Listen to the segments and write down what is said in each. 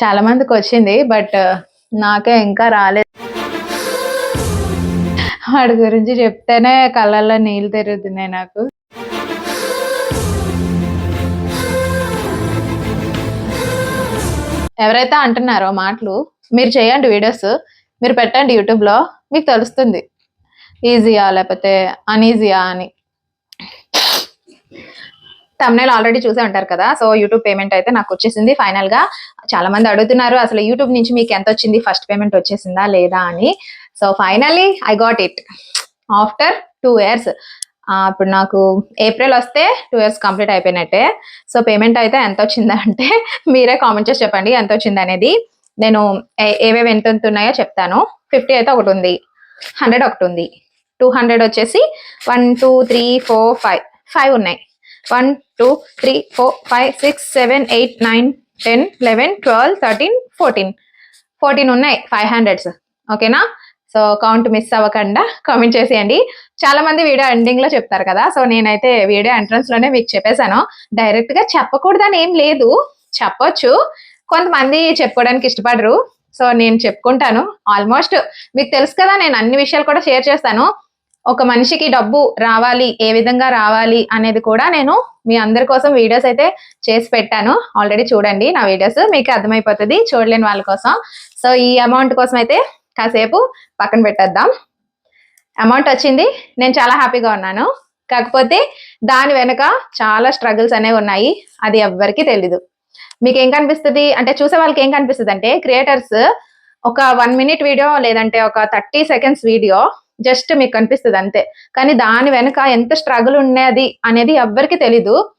చాలా మందికి వచ్చింది బట్ నాకే ఇంకా రాలేదు. వాడి గురించి చెప్తేనే కళ్ళల్లో నీళ్ళు తిరుగుతున్నాయి నాకు. ఎవరైతే అంటున్నారో మాటలు మీరు చేయండి వీడియోస్. మీరు పెట్టండి యూట్యూబ్లో మీకు తెలుస్తుంది. ఈజీయా లేకపోతే అన్ఈజీయా అని. తమ్నేల్ ఆల్రెడీ చూసే ఉంటారు కదా. సో యూట్యూబ్ పేమెంట్ అయితే నాకు వచ్చేసింది ఫైనల్గా. చాలా మంది అడుగుతున్నారు అసలు యూట్యూబ్ నుంచి మీకు ఎంత వచ్చింది? ఫస్ట్ పేమెంట్ వచ్చేసిందా లేదా? అని. So finally I got it after two years ఇప్పుడు నాకు ఏప్రిల్ వస్తే టూ ఇయర్స్ కంప్లీట్ అయిపోయినట్టే. సో పేమెంట్ అయితే ఎంత వచ్చిందంటే మీరే కామెంట్ చేసి చెప్పండి ఎంత వచ్చింది అనేది. నేను ఏ- ఏవేవి ఎంత ఎంత ఉన్నాయో చెప్తాను. ఫిఫ్టీ అయితే ఒకటి ఉంది. హండ్రెడ్ ఒకటి ఉంది. టూ హండ్రెడ్ వచ్చేసి one two three four five five ఉన్నాయి. One two three four five six seven eight nine ten eleven twelve thirteen fourteen. Fourteen ఉన్నాయి ఫైవ్ హండ్రెడ్స్. ఓకేనా? సో కౌంట్ మిస్ అవ్వకుండా కామెంట్ చేసేయండి. చాలా మంది వీడియో ఎండింగ్లో చెప్తారు కదా సో నేనైతే వీడియో ఎంట్రన్స్లోనే మీకు చెప్పేశాను. డైరెక్ట్గా చెప్పకూడదని ఏం లేదు చెప్పొచ్చు. కొంతమంది చెప్పుకోవడానికి ఇష్టపడరు సో నేను చెప్పుకుంటాను. ఆల్మోస్ట్ మీకు తెలుసు కదా నేను అన్ని విషయాలు కూడా షేర్ చేస్తాను. ఒక మనిషికి డబ్బు రావాలి ఏ విధంగా రావాలి అనేది కూడా నేను మీ అందరి కోసం వీడియోస్ అయితే చేసి పెట్టాను. ఆల్రెడీ చూడండి నా వీడియోస్ మీకు అర్థమైపోతుంది చూడలేని వాళ్ళ కోసం. సో ఈ అమౌంట్ కోసం అయితే కాసేపు పక్కన పెట్టేద్దాం. అమౌంట్ వచ్చింది నేను చాలా హ్యాపీగా ఉన్నాను. కాకపోతే దాని వెనుక చాలా స్ట్రగుల్స్ అనేవి ఉన్నాయి అది ఎవ్వరికీ తెలీదు. మీకు ఏం కనిపిస్తుంది? అంటే చూసే వాళ్ళకి ఏం కనిపిస్తుంది అంటే క్రియేటర్స్ ఒక వన్ మినిట్ వీడియో లేదంటే ఒక థర్టీ సెకండ్స్ వీడియో జస్ట్ మీకు కనిపిస్తుంది అంతే. కానీ దాని వెనుక ఎంత స్ట్రగుల్ ఉండేది అనేది ఎవ్వరికి తెలీదు.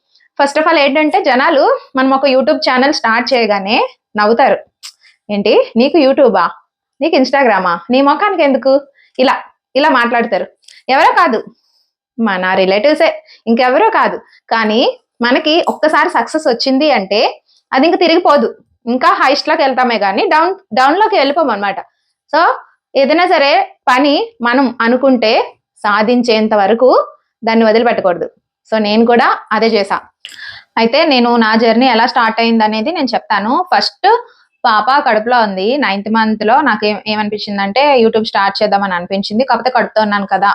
ఫస్ట్ ఆఫ్ ఆల్ ఏంటంటే జనాలు మనం ఒక యూట్యూబ్ ఛానల్ స్టార్ట్ చేయగానే నవ్వుతారు. ఏంటి? నీకు యూట్యూబా నీకు ఇన్స్టాగ్రామా నీ ముఖానికి ఎందుకు? ఇలా ఇలా మాట్లాడతారు. ఎవరో కాదు. మన రిలేటివ్సే ఇంకెవరో కాదు. కానీ మనకి ఒక్కసారి సక్సెస్ వచ్చింది అంటే అది ఇంకా తిరిగిపోదు. ఇంకా హైస్ట్లోకి వెళ్తామే కానీ డౌన్ డౌన్లోకి వెళ్ళిపోం సో ఏదైనా సరే పని మనం అనుకుంటే సాధించేంత వరకు దాన్ని వదిలిపెట్టకూడదు. సో నేను కూడా అదే చేసా అయితే నేను నా జర్నీ ఎలా స్టార్ట్ అయింది అనేది నేను చెప్తాను. ఫస్ట్ పాప కడుపులో ఉంది. నైన్త్ మంత్లో నాకు ఏం ఏమనిపించింది అంటే యూట్యూబ్ స్టార్ట్ చేద్దామని అనిపించింది. కాకపోతే కడుపుతో ఉన్నాను కదా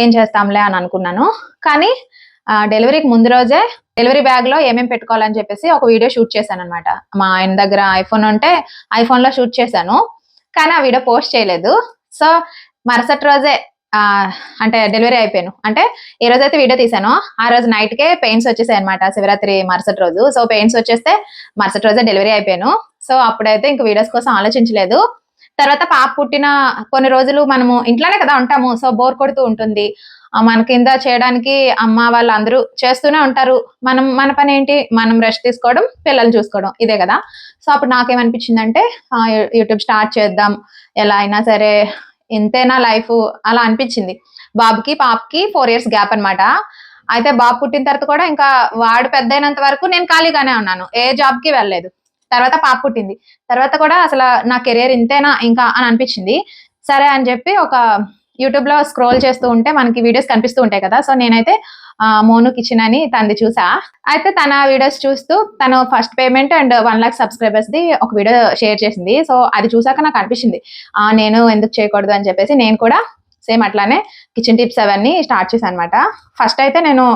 ఏం చేస్తాంలే అని అనుకున్నాను. కానీ డెలివరీకి ముందు రోజే డెలివరీ బ్యాగ్లో ఏమేమి పెట్టుకోవాలని చెప్పేసి ఒక వీడియో షూట్ చేశాను అనమాట మా ఆయన దగ్గర ఐఫోన్ ఉంటే ఐఫోన్లో షూట్ చేశాను. కానీ ఆ వీడియో పోస్ట్ చేయలేదు. సో మరుసటి రోజే అంటే డెలివరీ అయిపోయాను. అంటే ఏ రోజైతే వీడియో తీసాను ఆ రోజు నైట్కే పెయిన్స్ వచ్చేసాయి అనమాట శివరాత్రి మరుసటి రోజు. సో పెయిన్స్ వచ్చేస్తే మరుసటి రోజే డెలివరీ అయిపోయాను. సో అప్పుడైతే ఇంక వీడియోస్ కోసం ఆలోచించలేదు. తర్వాత పాప పుట్టిన కొన్ని రోజులు మనము ఇంట్లోనే కదా ఉంటాము. సో బోర్ కొడుతూ ఉంటుంది. మన కింద చేయడానికి అమ్మ వాళ్ళందరూ చేస్తూనే ఉంటారు. మనం మన పని ఏంటి? మనం రెస్ట్ తీసుకోవడం పిల్లలు చూసుకోవడం. ఇదే కదా. సో అప్పుడు నాకేమనిపించిందంటే యూట్యూబ్ స్టార్ట్ చేద్దాం. ఎలా అయినా సరే ఇంతేనా లైఫ్ అలా అనిపించింది. బాబుకి పాపకి ఫోర్ ఇయర్స్ గ్యాప్ అన్నమాట. అయితే బాబు పుట్టిన తర్వాత కూడా ఇంకా వాడు పెద్ద అయినంత వరకు నేను ఖాళీగానే ఉన్నాను. ఏ జాబ్కి వెళ్ళలేదు. తర్వాత పాప పుట్టింది. తర్వాత కూడా అసలు నా కెరియర్ ఇంతేనా ఇంకా అని అనిపించింది. సరే అని చెప్పి ఒక యూట్యూబ్లో స్క్రోల్ చేస్తూ ఉంటే మనకి వీడియోస్ కనిపిస్తూ ఉంటాయి కదా. సో నేనైతే మోను కిచెన్ అని తనది చూసా. అయితే తన వీడియోస్ చూస్తూ తను first payment and one lakh subscribers the ఒక వీడియో షేర్ చేసింది. సో అది చూసాక నాకు అనిపించింది. నేను ఎందుకు చేయకూడదు అని చెప్పేసి నేను కూడా సేమ్ అట్లానే కిచెన్ టిప్స్ అవన్నీ స్టార్ట్ చేశాను అనమాట ఫస్ట్ అయితే నేను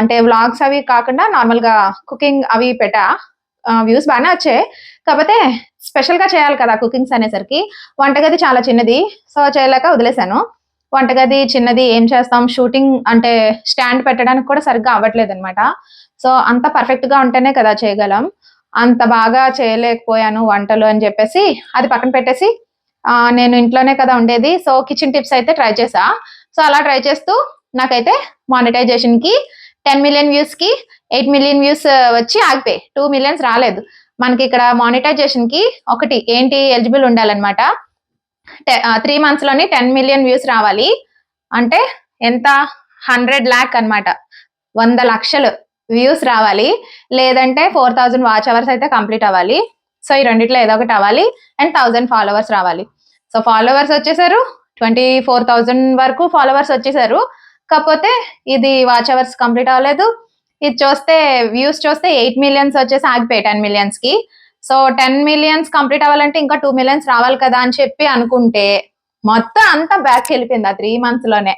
అంటే వ్లాగ్స్ అవి కాకుండా నార్మల్గా కుకింగ్ అవి పెట్టా. వ్యూస్ బాగానే వచ్చాయి. కాకపోతే స్పెషల్గా చేయాలి కదా కుకింగ్స్ అనేసరికి. వంటగది చాలా చిన్నది. సో చేయలేక వదిలేశాను. వంటగది చిన్నది ఏం చేస్తాం? షూటింగ్ అంటే స్టాండ్ పెట్టడానికి కూడా సరిగ్గా అవ్వట్లేదు అనమాట సో అంత పర్ఫెక్ట్గా ఉంటేనే కదా చేయగలం. అంత బాగా చేయలేకపోయాను వంటలు అని చెప్పేసి అది పక్కన పెట్టేసి నేను ఇంట్లోనే కదా ఉండేది. సో కిచెన్ టిప్స్ అయితే ట్రై చేసా సో అలా ట్రై చేస్తూ నాకైతే మానిటైజేషన్కి టెన్ మిలియన్ వ్యూస్కి ఎయిట్ మిలియన్ వ్యూస్ వచ్చి ఆగిపోయి. టూ మిలియన్స్ రాలేదు. మనకి ఇక్కడ మానిటైజేషన్కి ఒకటి ఏంటి ఎలిజిబుల్ ఉండాలన్నమాట. త్రీ మంత్స్లోనే టెన్ మిలియన్ వ్యూస్ రావాలి. అంటే ఎంత? హండ్రెడ్ ల్యాక్ అన్నమాట. వంద లక్షలు వ్యూస్ రావాలి. లేదంటే ఫోర్ థౌజండ్ వాచ్ అవర్స్ అయితే కంప్లీట్ అవ్వాలి. సో ఈ రెండిట్లో ఏదో ఒకటి అవ్వాలి. అండ్ థౌజండ్ ఫాలోవర్స్ రావాలి. సో ఫాలోవర్స్ వచ్చేసారు. ట్వంటీ ఫోర్ థౌజండ్ వరకు ఫాలోవర్స్ వచ్చేసారు. కాకపోతే ఇది వాచ్ అవర్స్ కంప్లీట్ అవ్వలేదు. ఇది చూస్తే వ్యూస్ చూస్తే ఎయిట్ మిలియన్స్ వచ్చేసి ఆగిపోయాయి టెన్ మిలియన్స్కి. సో టెన్ మిలియన్స్ కంప్లీట్ అవ్వాలంటే ఇంకా టూ మిలియన్స్ రావాలి కదా అని చెప్పి అనుకుంటే మొత్తం అంతా బ్యాక్ వెళ్ళిపోయింది ఆ త్రీ మంత్స్లోనే.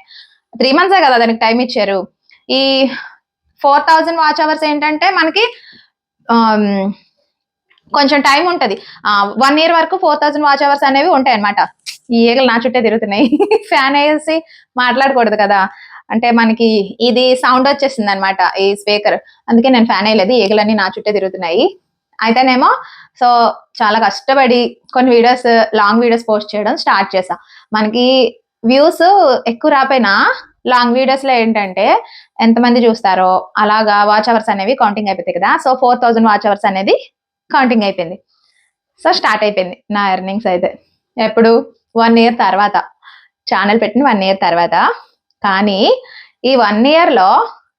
త్రీ మంత్సే కదా దానికి టైం ఇచ్చారు. ఈ ఫోర్ థౌజండ్ వాచ్ అవర్స్ ఏంటంటే మనకి um, కొంచెం టైం ఉంటది. వన్ ఇయర్ వరకు ఫోర్ థౌజండ్ వాచ్ అవర్స్ అనేవి ఉంటాయి అనమాట ఈ ఈగలు నా చుట్టే తిరుగుతున్నాయి. ఫ్యాన్ వేసి మాట్లాడకూడదు కదా. అంటే మనకి ఇది సౌండ్ వచ్చేసింది అనమాట ఈ స్పీకర్ అందుకే నేను ఫ్యాన్ వేయలేదు ఈగలన్నీ నా చుట్టే తిరుగుతున్నాయి. అయితేనేమో సో చాలా కష్టపడి కొన్ని వీడియోస్ లాంగ్ వీడియోస్ పోస్ట్ చేయడం స్టార్ట్ చేసా మనకి వ్యూస్ ఎక్కువ రాపోయినా లాంగ్ వీడియోస్లో ఏంటంటే ఎంతమంది చూస్తారో అలాగా వాచ్ అవర్స్ అనేవి కౌంటింగ్ అయిపోతాయి కదా. So four thousand watch hours అనేది కౌంటింగ్ అయిపోయింది. సో స్టార్ట్ అయిపోయింది నా ఎర్నింగ్స్ అయితే. ఎప్పుడు? వన్ ఇయర్ తర్వాత. ఛానల్ పెట్టిన వన్ ఇయర్ తర్వాత. కానీ ఈ వన్ ఇయర్లో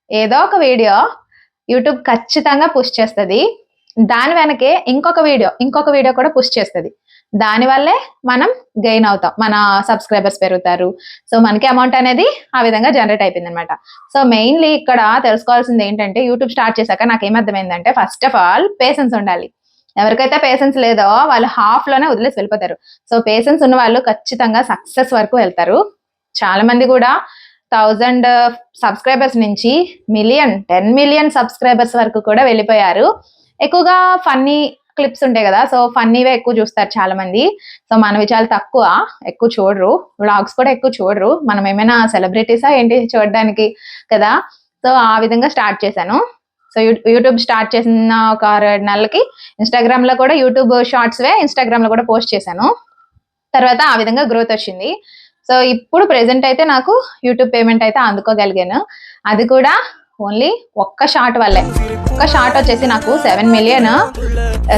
ఏదో ఒక వీడియో యూట్యూబ్ ఖచ్చితంగా పుష్ చేస్తుంది. దాని వెనకే ఇంకొక వీడియో ఇంకొక వీడియో కూడా పుష్ చేస్తుంది. దానివల్లే మనం గెయిన్ అవుతాం. మన సబ్స్క్రైబర్స్ పెరుగుతారు. సో మనకి అమౌంట్ అనేది ఆ విధంగా జనరేట్ అయిపోయింది అనమాట సో మెయిన్లీ ఇక్కడ తెలుసుకోవాల్సింది ఏంటంటే యూట్యూబ్ స్టార్ట్ చేశాక నాకు ఏమర్థమైందంటే ఫస్ట్ ఆఫ్ ఆల్ పేషెన్స్ ఉండాలి. ఎవరికైతే పేషెన్స్ లేదో వాళ్ళు హాఫ్లోనే వదిలేసి వెళ్ళిపోతారు. సో పేషెన్స్ ఉన్న వాళ్ళు ఖచ్చితంగా సక్సెస్ వరకు వెళ్తారు. చాలా మంది కూడా థౌజండ్ uh, సబ్స్క్రైబర్స్ నుంచి మిలియన్ టెన్ మిలియన్ సబ్స్క్రైబర్స్ వరకు కూడా వెళ్ళిపోయారు. ఎక్కువగా ఫన్నీ క్లిప్స్ ఉంటాయి కదా సో ఫన్నీవే ఎక్కువ చూస్తారు చాలా మంది సో మనవి చాలా తక్కువ ఎక్కువ చూడరు. వ్లాగ్స్ కూడా ఎక్కువ చూడరు. మనం ఏమైనా సెలబ్రిటీసా ఏంటి చూడడానికి కదా? సో ఆ విధంగా స్టార్ట్ చేశాను. సో యూట్యూబ్ స్టార్ట్ చేసిన ఒక రెండు నెలలకి ఇన్స్టాగ్రామ్లో కూడా యూట్యూబ్ షార్ట్స్ వే ఇన్స్టాగ్రామ్లో కూడా పోస్ట్ చేశాను. తర్వాత ఆ విధంగా గ్రోత్ వచ్చింది. సో ఇప్పుడు ప్రెసెంట్ అయితే నాకు యూట్యూబ్ పేమెంట్ అయితే అందుకోగలిగాను. అది కూడా ఓన్లీ ఒక్క షార్ట్ వల్లే. ఒక్క షార్ట్ వచ్చేసి నాకు సెవెన్ మిలియన్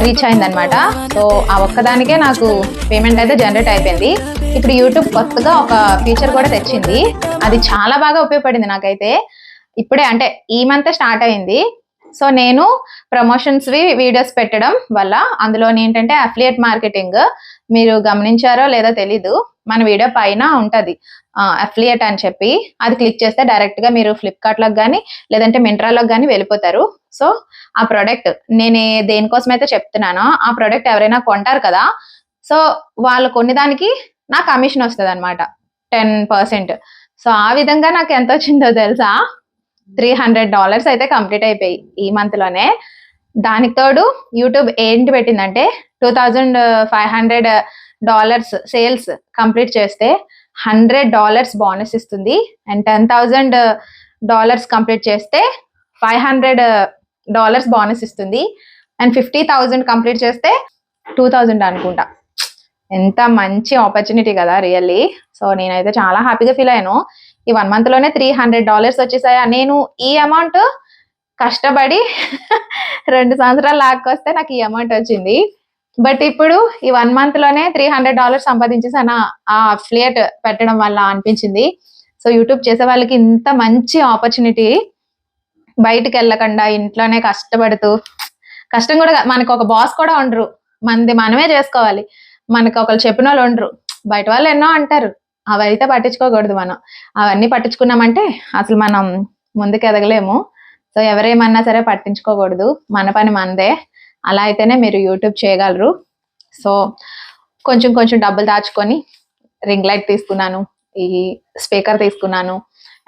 రీచ్ అయిందనమాట సో ఆ ఒక్కదానికే నాకు పేమెంట్ అయితే జనరేట్ అయిపోయింది. ఇప్పుడు యూట్యూబ్ కొత్తగా ఒక ఫీచర్ కూడా తెచ్చింది. అది చాలా బాగా ఉపయోగపడింది నాకైతే. ఇప్పుడే అంటే ఈ మంత్ స్టార్ట్ అయింది. సో నేను ప్రమోషన్స్ వి వీడియోస్ పెట్టడం వల్ల అందులో ఏంటంటే అఫిలియేట్ మార్కెటింగ్ మీరు గమనించారో లేదో తెలీదు. మన వీడియో పైన ఉంటుంది. అఫ్లియట్ అని చెప్పి. అది క్లిక్ చేస్తే డైరెక్ట్గా మీరు ఫ్లిప్కార్ట్లోకి కానీ లేదంటే మింట్రాలోకి కానీ వెళ్ళిపోతారు. సో ఆ ప్రోడక్ట్ నేను దేనికోసం అయితే చెప్తున్నానో ఆ ప్రోడక్ట్ ఎవరైనా కొంటారు కదా. సో వాళ్ళు కొనేదానికి నా కమిషన్ వస్తుంది అనమాట టెన్ పర్సెంట్ సో ఆ విధంగా నాకు ఎంత వచ్చిందో తెలుసా? త్రీ హండ్రెడ్ డాలర్స్ అయితే కంప్లీట్ అయిపోయి ఈ మంత్లోనే దానికి తోడు యూట్యూబ్ ఏంటి పెట్టిందంటే two thousand five hundred dollars sales complete చేస్తే హండ్రెడ్ డాలర్స్ బోనస్ ఇస్తుంది. And ten thousand dollars complete చేస్తే five hundred uh, dollars bonus ఇస్తుంది. అండ్ ఫిఫ్టీ థౌజండ్ కంప్లీట్ చేస్తే టూ థౌజండ్ అనుకుంటా. ఎంత మంచి ఆపర్చునిటీ కదా రియల్లీ సో నేనైతే చాలా హ్యాపీగా ఫీల్ అయ్యాను. ఈ వన్ మంత్లోనే త్రీ హండ్రెడ్ డాలర్స్ వచ్చేసాయా? నేను ఈ అమౌంట్ కష్టపడి రెండు సంవత్సరాలు లాక్కొస్తే నాకు ఈ అమౌంట్ వచ్చింది. బట్ ఇప్పుడు ఈ వన్ మంత్లోనే త్రీ హండ్రెడ్ డాలర్స్ సంపాదించేసాను ఆ అఫిలియేట్ పెట్టడం వల్ల అనిపించింది. సో యూట్యూబ్ చేసే వాళ్ళకి ఇంత మంచి ఆపర్చునిటీ బయటికి వెళ్ళకుండా ఇంట్లోనే కష్టపడుతూ కష్టం కూడా మనకు ఒక బాస్ కూడా ఉండరు. మనది మనమే చేసుకోవాలి. మనకు ఒకరు చెప్పిన వాళ్ళు ఉండరు. బయట వాళ్ళు ఎన్నో అంటారు. అవైతే పట్టించుకోకూడదు మనం. అవన్నీ పట్టించుకున్నామంటే అసలు మనం ముందుకు ఎదగలేము. సో ఎవరేమన్నా సరే పట్టించుకోకూడదు. మన పని మనదే అలా అయితేనే మీరు యూట్యూబ్ చేయగలరు. సో కొంచెం కొంచెం డబ్బులు దాచుకొని రింగ్ లైట్ తీసుకున్నాను ఈ స్పీకర్ తీసుకున్నాను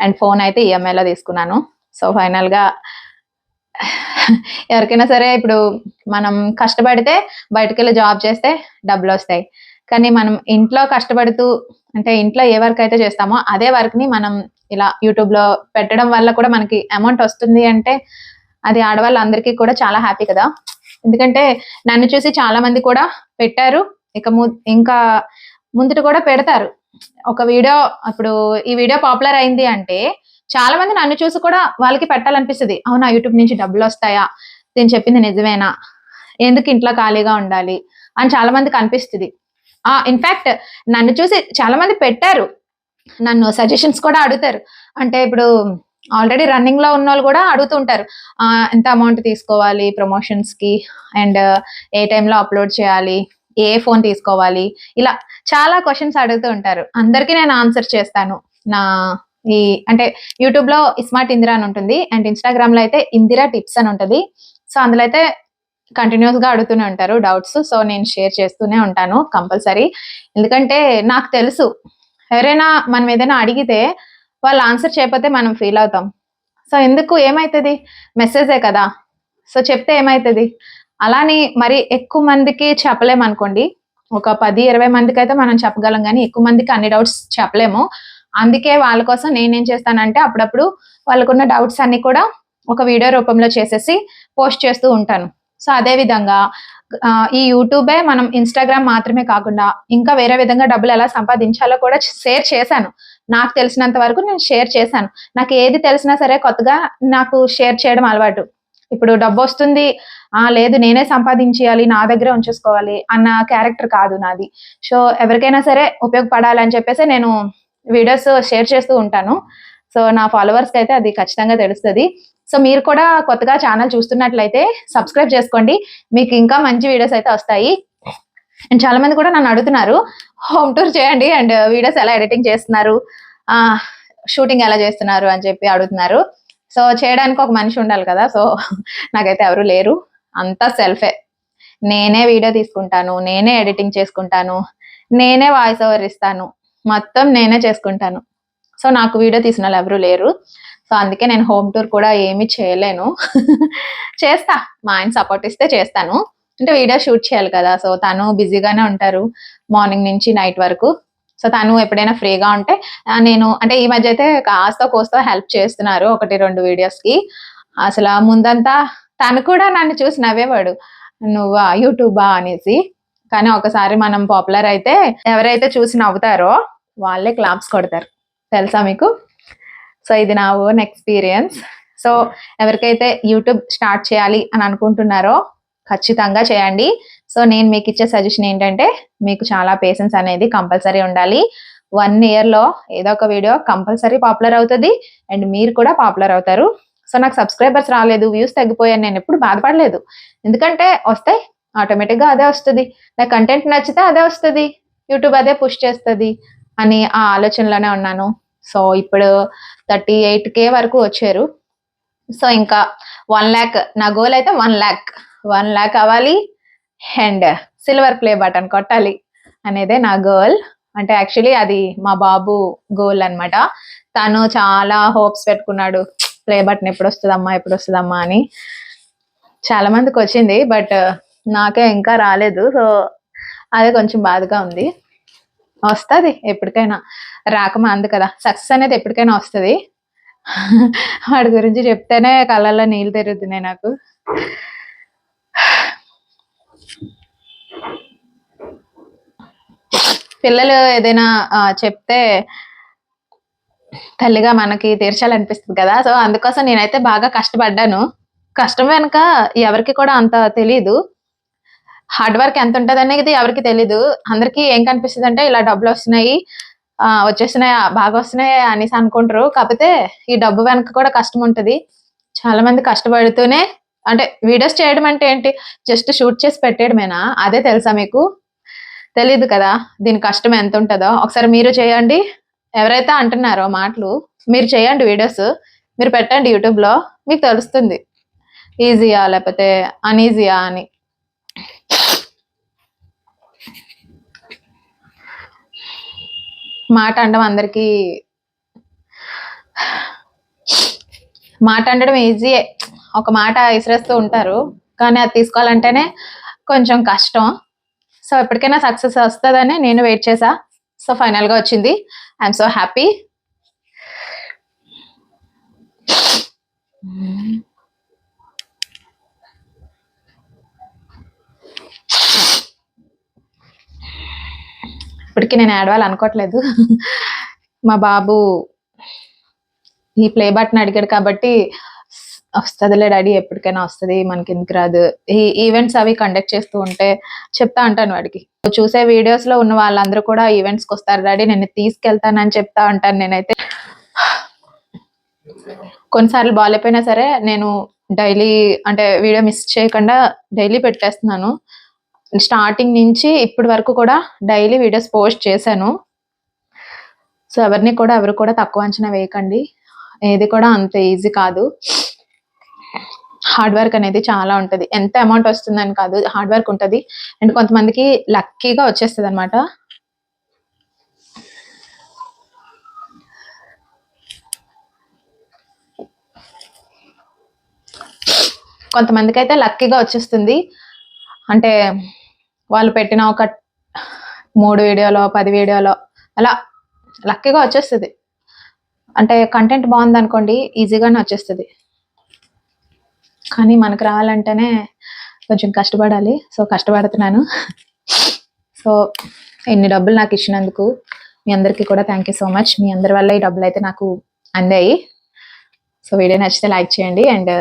అండ్ ఫోన్ అయితే ఈఎంఐలో తీసుకున్నాను. సో ఫైనల్గా ఎవరికైనా సరే ఇప్పుడు మనం కష్టపడితే బయటకు వెళ్ళి జాబ్ చేస్తే డబ్బులు వస్తాయి. కానీ మనం ఇంట్లో కష్టపడుతూ అంటే ఇంట్లో ఏ వర్క్ అయితే చేస్తామో అదే వర్క్ని మనం ఇలా యూట్యూబ్లో పెట్టడం వల్ల కూడా మనకి అమౌంట్ వస్తుంది అంటే అది ఆడవాళ్ళందరికీ కూడా చాలా హ్యాపీ కదా. ఎందుకంటే నన్ను చూసి చాలా మంది కూడా పెట్టారు. ఇక ము- ఇంకా ముందుట కూడా పెడతారు. ఒక వీడియో ఇప్పుడు ఈ వీడియో పాపులర్ అయింది అంటే చాలా మంది నన్ను చూసి కూడా వాళ్ళకి పెట్టాలనిపిస్తుంది. అవునా యూట్యూబ్ నుంచి డబ్బులు వస్తాయా? నేను చెప్పింది నిజమేనా? ఎందుకు ఇంట్లో ఖాళీగా ఉండాలి? అని చాలా మందికి అనిపిస్తుంది. ఆ ఇన్ఫాక్ట్ నన్ను చూసి చాలా మంది పెట్టారు. నన్ను సజెషన్స్ కూడా అడుగుతారు. అంటే ఇప్పుడు ఆల్రెడీ రన్నింగ్లో ఉన్న వాళ్ళు కూడా అడుగుతుంటారు ఎంత అమౌంట్ తీసుకోవాలి ప్రమోషన్స్కి? అండ్ ఏ టైంలో అప్లోడ్ చేయాలి? ఏ ఫోన్ తీసుకోవాలి? ఇలా చాలా క్వశ్చన్స్ అడుగుతూ ఉంటారు. అందరికీ నేను ఆన్సర్ చేస్తాను. నా ఈ అంటే యూట్యూబ్లో స్మార్ట్ ఇందిరా అని ఉంటుంది అండ్ ఇన్స్టాగ్రామ్లో అయితే ఇందిరా టిప్స్ అని ఉంటుంది. సో అందులో అయితే కంటిన్యూస్గా అడుగుతూనే ఉంటారు డౌట్స్ సో నేను షేర్ చేస్తూనే ఉంటాను కంపల్సరీ ఎందుకంటే నాకు తెలుసు ఎవరైనా మనం ఏదైనా అడిగితే వాళ్ళు ఆన్సర్ చేయకపోతే మనం ఫీల్ అవుతాం. సో ఎందుకు ఏమవుతుంది మెసేజే కదా. సో చెప్తే ఏమవుతుంది అలాని మరి ఎక్కువ మందికి చెప్పలేము అనుకోండి. ఒక పది ఇరవై మందికి అయితే మనం చెప్పగలం కానీ ఎక్కువ మందికి అన్ని డౌట్స్ చెప్పలేము. అందుకే వాళ్ళ కోసం నేనేం చేస్తానంటే అప్పుడప్పుడు వాళ్ళకున్న డౌట్స్ అన్ని కూడా ఒక వీడియో రూపంలో చేసేసి పోస్ట్ చేస్తూ ఉంటాను. సో అదే విధంగా ఈ యూట్యూబే మనం ఇన్స్టాగ్రామ్ మాత్రమే కాకుండా ఇంకా వేరే విధంగా డబ్బులు ఎలా సంపాదించాలో కూడా షేర్ చేశాను. నాకు తెలిసినంత వరకు నేను షేర్ చేశాను. నాకు ఏది తెలిసినా సరే కొత్తగా నాకు షేర్ చేయడం అలవాటు. ఇప్పుడు డబ్బు వస్తుంది ఆ లేదు నేనే సంపాదించేయాలి నా దగ్గర ఉంచేసుకోవాలి అన్న క్యారెక్టర్ కాదు నాది. సో ఎవరికైనా సరే ఉపయోగపడాలని చెప్పేసి నేను వీడియోస్ షేర్ చేస్తూ ఉంటాను. సో నా ఫాలోవర్స్కి అయితే అది ఖచ్చితంగా తెలుస్తుంది. సో మీరు కూడా కొత్తగా ఛానల్ చూస్తున్నట్లయితే సబ్స్క్రైబ్ చేసుకోండి. మీకు ఇంకా మంచి వీడియోస్ అయితే వస్తాయి. అండ్ చాలా మంది కూడా నన్ను అడుగుతున్నారు హోమ్ టూర్ చేయండి అండ్ వీడియోస్ ఎలా ఎడిటింగ్ చేస్తున్నారు? షూటింగ్ ఎలా చేస్తున్నారు? అని చెప్పి అడుగుతున్నారు. సో చేయడానికి ఒక మనిషి ఉండాలి కదా సో నాకైతే ఎవరు లేరు. అంతా సెల్ఫే నేనే వీడియో తీసుకుంటాను నేనే ఎడిటింగ్ చేసుకుంటాను నేనే వాయిస్ ఓవర్ ఇస్తాను. మొత్తం నేనే చేసుకుంటాను. సో నాకు వీడియో తీసిన వాళ్ళు ఎవరు లేరు. సో అందుకే నేను హోమ్ టూర్ కూడా ఏమీ చేయలేను. చేస్తా. మా ఆయన సపోర్ట్ ఇస్తే చేస్తాను. అంటే వీడియో షూట్ చేయాలి కదా. సో తను బిజీగానే ఉంటారు మార్నింగ్ నుంచి నైట్ వరకు. సో తను ఎప్పుడైనా ఫ్రీగా ఉంటే నేను అంటే ఈ మధ్య అయితే కాస్త కోస్తో హెల్ప్ చేస్తున్నారు ఒకటి రెండు వీడియోస్కి. అసలు ముందంతా తను కూడా నన్ను చూసి నవ్వేవాడు. నువ్వా యూట్యూబా అనేసి. కానీ ఒకసారి మనం పాపులర్ అయితే ఎవరైతే చూసి నవ్వుతారో వాళ్ళే క్లాప్స్ కొడతారు. తెలుసా మీకు? సో ఇది నా ఓన్ ఎక్స్పీరియన్స్ సో ఎవరికైతే యూట్యూబ్ స్టార్ట్ చేయాలి అని అనుకుంటున్నారో ఖచ్చితంగా చేయండి. సో నేను మీకు ఇచ్చే సజెషన్ ఏంటంటే మీకు చాలా పేషెన్స్ అనేది కంపల్సరీ ఉండాలి. వన్ ఇయర్లో ఏదో ఒక వీడియో కంపల్సరీ పాపులర్ అవుతుంది అండ్ మీరు కూడా పాపులర్ అవుతారు. సో నాకు సబ్స్క్రైబర్స్ రాలేదు వ్యూస్ తగ్గిపోయాను నేను ఎప్పుడు బాధపడలేదు. ఎందుకంటే వస్తాయి ఆటోమేటిక్గా అదే వస్తుంది. నా కంటెంట్ నచ్చితే అదే వస్తుంది. యూట్యూబ్ అదే పుష్ చేస్తుంది అని ఆ ఆలోచనలోనే ఉన్నాను. సో ఇప్పుడు థర్టీ ఎయిట్ కే వరకు వచ్చారు. సో ఇంకా వన్ ల్యాక్ నా గోల్ అయితే వన్ ల్యాక్ వన్ ల్యాక్ అవ్వాలి అండ్ సిల్వర్ ప్లే బటన్ కొట్టాలి అనేదే నా గోల్. అంటే యాక్చువల్లీ అది మా బాబు గోల్ అనమాట తను చాలా హోప్స్ పెట్టుకున్నాడు. ప్లే బటన్ ఎప్పుడు వస్తుందమ్మా ఎప్పుడు వస్తుందమ్మా అని. చాలా మందికి వచ్చింది బట్ నాకే ఇంకా రాలేదు. సో అదే కొంచెం బాధగా ఉంది. వస్తుంది ఎప్పటికైనా. రాకమా అందు కదా. సక్సెస్ అనేది ఎప్పటికైనా వస్తుంది. వాడి గురించి చెప్తేనే కళ్ళల్లో నీళ్ళు తిరుగుతున్నాయి నాకు. పిల్లలు ఏదైనా చెప్తే తల్లిగా మనకి తీర్చాలనిపిస్తుంది కదా. సో అందుకోసం నేనైతే బాగా కష్టపడ్డాను. కష్టం వెనుక ఎవరికి కూడా అంత తెలీదు. హార్డ్ వర్క్ ఎంత ఉంటుంది అనేది ఎవరికి తెలీదు. అందరికీ ఏం కనిపిస్తుంది అంటే ఇలా డబ్బులు వస్తున్నాయి వచ్చేసినాయి వచ్చేస్తున్నాయి బాగా వస్తున్నాయి అనేసి అనుకుంటారు. కాకపోతే ఈ డబ్బు వెనక కూడా కష్టం ఉంటుంది. చాలా మంది కష్టపడుతూనే అంటే వీడియోస్ చేయడం అంటే ఏంటి? జస్ట్ షూట్ చేసి పెట్టేయడమేనా? అదే తెలుసా మీకు? తెలియదు కదా. దీని కష్టం ఎంత ఉంటుందో. ఒకసారి మీరు చేయండి. ఎవరైతే అంటున్నారో మాటలు మీరు చేయండి వీడియోస్. మీరు పెట్టండి యూట్యూబ్లో. మీకు తెలుస్తుంది. ఈజీయా లేకపోతే అన్ఈజీయా అని. మాట అండం అందరికీ మాట అనడం ఈజీయే ఒక మాట విసిరేస్తూ ఉంటారు. కానీ అది తీసుకోవాలంటేనే కొంచెం కష్టం. సో ఎప్పటికైనా సక్సెస్ వస్తుందని నేను వెయిట్ చేసా. సో ఫైనల్గా వచ్చింది. ఐఎమ్ సో హ్యాపీ ఇప్పటికి నేను ఏడవాలి అనుకోవట్లేదు మా బాబు ఈ ప్లే బటన్ అడిగాడు కాబట్టి వస్తుందిలే డాడీ ఎప్పటికైనా వస్తుంది మనకి ఎందుకు రాదు. ఈ ఈవెంట్స్ అవి కండక్ట్ చేస్తూ ఉంటే చెప్తా ఉంటాను వాడికి. చూసే వీడియోస్లో ఉన్న వాళ్ళందరూ కూడా ఈవెంట్స్కి వస్తారు డాడీ నేను తీసుకెళ్తానని చెప్తా ఉంటాను నేనైతే. కొన్నిసార్లు బాగాలేపోయినా సరే నేను డైలీ అంటే వీడియో మిస్ చేయకుండా డైలీ పెట్టేస్తున్నాను. స్టార్టింగ్ నుంచి ఇప్పటి వరకు కూడా డైలీ వీడియోస్ పోస్ట్ చేశాను. సో ఎవరిని కూడా ఎవరు కూడా తక్కువ అంచనా వేయకండి. ఏది కూడా అంత ఈజీ కాదు. హార్డ్ వర్క్ అనేది చాలా ఉంటుంది. ఎంత అమౌంట్ వస్తుందని కాదు హార్డ్ వర్క్ ఉంటుంది. అండ్ కొంతమందికి లక్కీగా వచ్చేస్తుంది అనమాట కొంతమందికి అయితే లక్కీగా వచ్చేస్తుంది. అంటే వాళ్ళు పెట్టిన ఒక మూడు వీడియోలో పది వీడియోలో అలా లక్కీగా వచ్చేస్తుంది. అంటే కంటెంట్ బాగుంది అనుకోండి ఈజీగానే వచ్చేస్తుంది. కానీ మనకు రావాలంటేనే కొంచెం కష్టపడాలి. సో కష్టపడుతున్నాను. సో ఇన్ని డబ్బులు నాకు ఇచ్చినందుకు మీ అందరికీ కూడా థ్యాంక్ యూ సో మచ్ మీ అందరి వల్ల ఈ డబ్బులు అయితే నాకు అందాయి. సో వీడియో నచ్చితే లైక్ చేయండి. అండ్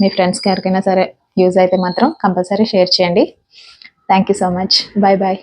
మీ ఫ్రెండ్స్కి ఎవరికైనా సరే యూజ్ అయితే మాత్రం కంపల్సరీ షేర్ చేయండి. Thank you so much bye bye